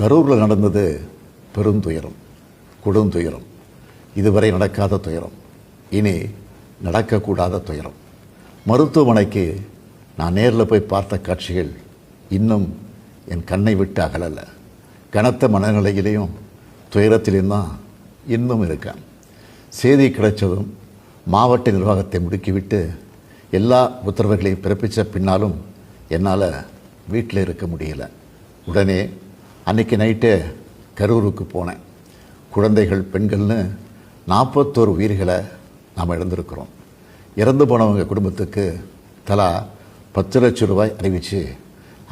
கரூரில் நடந்தது பெருந்துயரம் கொடுந்துயரம். இதுவரை நடக்காத துயரம். இனி நடக்கக்கூடாத துயரம். மருத்துவமனைக்கு நான் நேரில் போய் பார்த்த காட்சிகள் இன்னும் என் கண்ணை விட்டு அகலலை. கனத்த மனநிலையிலையும் துயரத்திலையும் தான் இன்னும் இருக்கேன். செய்தி கிடைச்சதும் மாவட்ட நிர்வாகத்தை முடுக்கிவிட்டு எல்லா உத்தரவுகளையும் பிறப்பித்த பின்னாலும் என்னால் வீட்டில் இருக்க முடியல. உடனே அன்னைக்கு நைட்டே கரூருக்கு போனேன். குழந்தைகள் பெண்கள்னு நாற்பத்தோரு உயிர்களை நாம் இழந்திருக்கிறோம். இறந்து போனவங்க குடும்பத்துக்கு தலா பத்து லட்சம் ரூபாய் அறிவித்து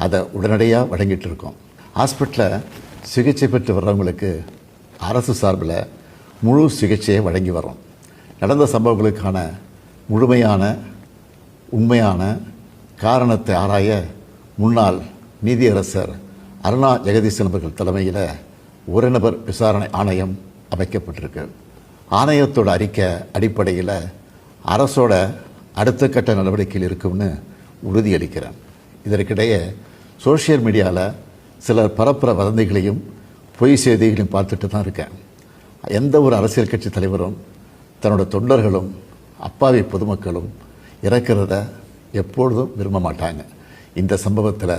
அதை உடனடியாக வழங்கிட்டு இருக்கோம். ஹாஸ்பிட்டலில் சிகிச்சை பெற்று வர்றவங்களுக்கு அரசு சார்பில் முழு சிகிச்சையை வழங்கி வரோம் நடந்த சம்பவங்களுக்கான முழுமையான உண்மையான காரணத்தை ஆராய முன்னாள் நீதியரசர் அருணா ஜெகதீசன் அவர்கள் தலைமையில் ஒரு நபர் விசாரணை ஆணையம் அமைக்கப்பட்டிருக்கு. ஆணையத்தோட அறிக்கை அடிப்படையில் அரசோட அடுத்த கட்ட நடவடிக்கையில் இருக்கும்னு உறுதியளிக்கிறேன். இதற்கிடையே சோஷியல் மீடியாவில் சிலர் பரப்புற வதந்திகளையும் பொய் செய்திகளையும் பார்த்துட்டு தான் இருக்கேன். எந்த ஒரு அரசியல் கட்சி தலைவரும் தன்னோட தொண்டர்களும் அப்பாவி பொதுமக்களும் இறக்கிறத எப்பொழுதும் விரும்ப மாட்டாங்க. இந்த சம்பவத்தில்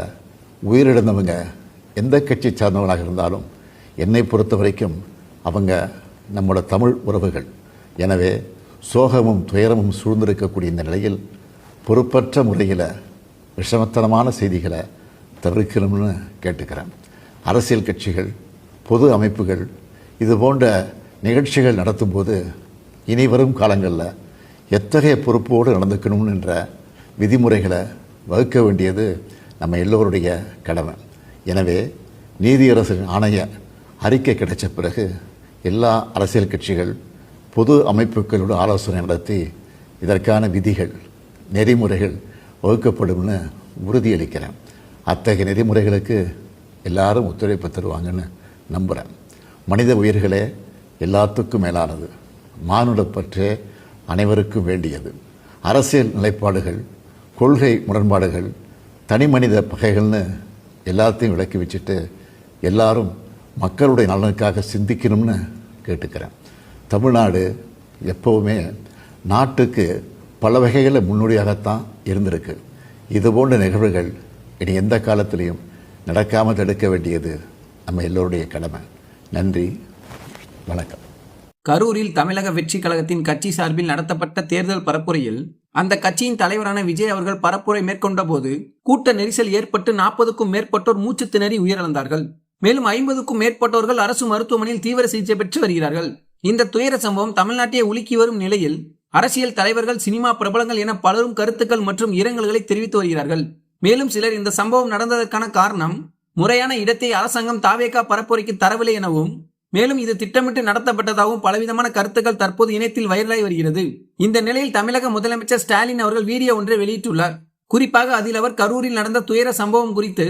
உயிரிழந்தவங்க எந்த கட்சி சார்ந்தவனாக இருந்தாலும் என்னை பொறுத்த வரைக்கும் அவங்க நம்மளோட தமிழ் உறவுகள். எனவே சோகமும் துயரமும் சூழ்ந்திருக்கக்கூடிய இந்த நிலையில் பொறுப்பற்ற முறையில் விஷமத்தனமான செய்திகளை தவிர்க்கணும்னு கேட்டுக்கிறேன். அரசியல் கட்சிகள் பொது அமைப்புகள் இது போன்ற நிகழ்ச்சிகள் நடத்தும்போது இனி வரும் காலங்களில் எத்தகைய பொறுப்போடு நடந்துக்கணும் என்ற விதிமுறைகளை வகுக்க வேண்டியது நம்ம எல்லோருடைய கடமை. எனவே நீதியரசரின் ஆணைய அறிக்கை கிடைச்ச பிறகு எல்லா அரசியல் கட்சிகள் பொது அமைப்புகளோடு ஆலோசனை நடத்தி இதற்கான விதிகள் நெறிமுறைகள் வகுக்கப்படும்னு உறுதியளிக்கிறேன். அத்தகைய நெறிமுறைகளுக்கு எல்லாரும் ஒத்துழைப்பு தருவாங்கன்னு நம்புகிறேன் மனித உயிர்களே எல்லாத்துக்கும் மேலானது. மானுடப்பற்றே அனைவருக்கும் வேண்டியது. அரசியல் நிலைப்பாடுகள் கொள்கை முரண்பாடுகள் தனி மனித பகைகள்னு எல்லாத்தையும் விளக்கி வச்சுட்டு எல்லாரும் மக்களுடைய நலனுக்காக சிந்திக்கணும்னு கேட்டுக்கிறேன். தமிழ்நாடு எப்போவுமே நாட்டுக்கு பல வகைகளில் முன்னோடியாகத்தான் இருந்திருக்கு. இது போன்ற நிகழ்வுகள் இனி எந்த காலத்திலையும் நடக்காமல் தடுக்க வேண்டியது நம்ம எல்லோருடைய கடமை. நன்றி வணக்கம். கரூரில் தமிழக வெற்றி கழகத்தின் கட்சி சார்பில் நடத்தப்பட்ட தேர்தல் பரப்புரையில் அந்த கட்சியின் தலைவரான விஜய் அவர்கள் பரப்புரை மேற்கொண்ட போது கூட்ட நெரிசல் ஏற்பட்டு நாற்பதுக்கும் மேற்பட்டோர் மூச்சு திணறி உயிரிழந்தார்கள். மேலும் ஐம்பதுக்கும் மேற்பட்டோர்கள் அரசு மருத்துவமனையில் தீவிர சிகிச்சை பெற்று வருகிறார்கள். இந்த துயர சம்பவம் தமிழ்நாட்டையே உலுக்கி வரும் நிலையில் அரசியல் தலைவர்கள் சினிமா பிரபலங்கள் என பலரும் கருத்துக்கள் மற்றும் இரங்கல்களை தெரிவித்து வருகிறார்கள். மேலும் சிலர் இந்த சம்பவம் நடந்ததற்கான காரணம் முறையான இடத்தை அரசாங்கம் தாவேக்கா பரப்புரைக்கு தரவில்லை எனவும் மேலும் இது திட்டமிட்டு நடத்தப்பட்டதாகவும் பலவிதமான கருத்துக்கள் தற்போது இணையத்தில் வைரலாகி வருகிறது. இந்த நிலையில் தமிழக முதலமைச்சர் ஸ்டாலின் அவர்கள் வீடியோ ஒன்றை வெளியிட்டுள்ளார். குறிப்பாக அதில் அவர் கரூரில் நடந்த துயர சம்பவம் குறித்து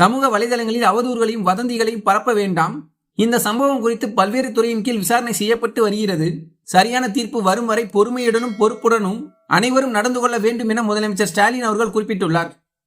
சமூக வலைதளங்களில் அவதூறுகளையும் வதந்திகளையும் பரப்ப வேண்டாம். இந்த சம்பவம் குறித்து பல்வேறு துறையின் கீழ் விசாரணை செய்யப்பட்டு வருகிறது. சரியான தீர்ப்பு வரும் வரை பொறுமையுடனும் பொறுப்புடனும் அனைவரும் நடந்து கொள்ள வேண்டும் என முதலமைச்சர் ஸ்டாலின் அவர்கள் குறிப்பிட்டுள்ளார்.